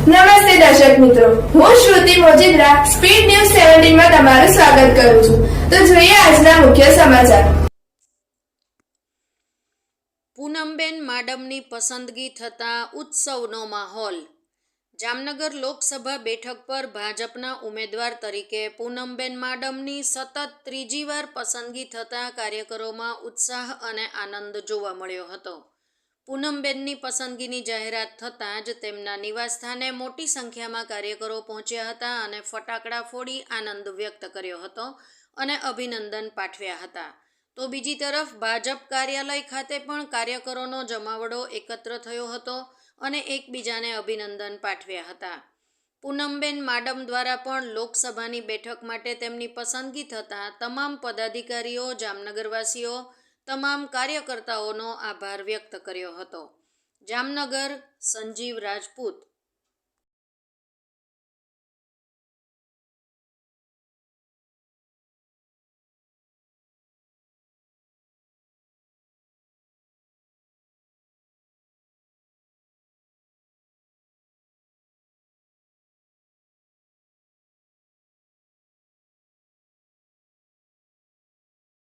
નમસ્તે દર્શક મિત્રો. હું શ્રુતિ મોજીદ્રા, સ્પીડ ન્યૂઝ સેવન્ટીનમાં તમારું સ્વાગત કરું છું. તો જોઈએ આજના મુખ્ય સમાચાર. પૂનમબેન માડમની પસંદગી થતા ઉત્સવનો માહોલ. જામનગર લોકસભા બેઠક પર ભાજપના ઉમેદવાર તરીકે પૂનમબેન માડમની સતત ત્રીજી વાર પસંદગી થતાં કાર્યકરોમાં ઉત્સાહ અને આનંદ જોવા મળ્યો હતો. પૂનમબેનની પસંદગીની જાહેરાત થતાં જ તેમના નિવાસસ્થાને મોટી સંખ્યામાં કાર્યકરો પહોંચ્યા હતા અને ફટાકડા ફોડી આનંદ વ્યક્ત કર્યો હતો અને અભિનંદન પાઠવ્યા હતા. તો બીજી તરફ ભાજપ કાર્યાલય ખાતે પણ કાર્યકરોનો જમાવડો એકત્ર થયો હતો અને એકબીજાને અભિનંદન પાઠવ્યા હતા. પૂનમબેન માડમ દ્વારા પણ લોકસભાની બેઠક માટે તેમની પસંદગી થતાં તમામ પદાધિકારીઓ, જામનગરવાસીઓ તમામ કાર્યકર્તાઓનો આભાર વ્યક્ત કર્યો હતો. જામનગર સંજીવ રાજપૂત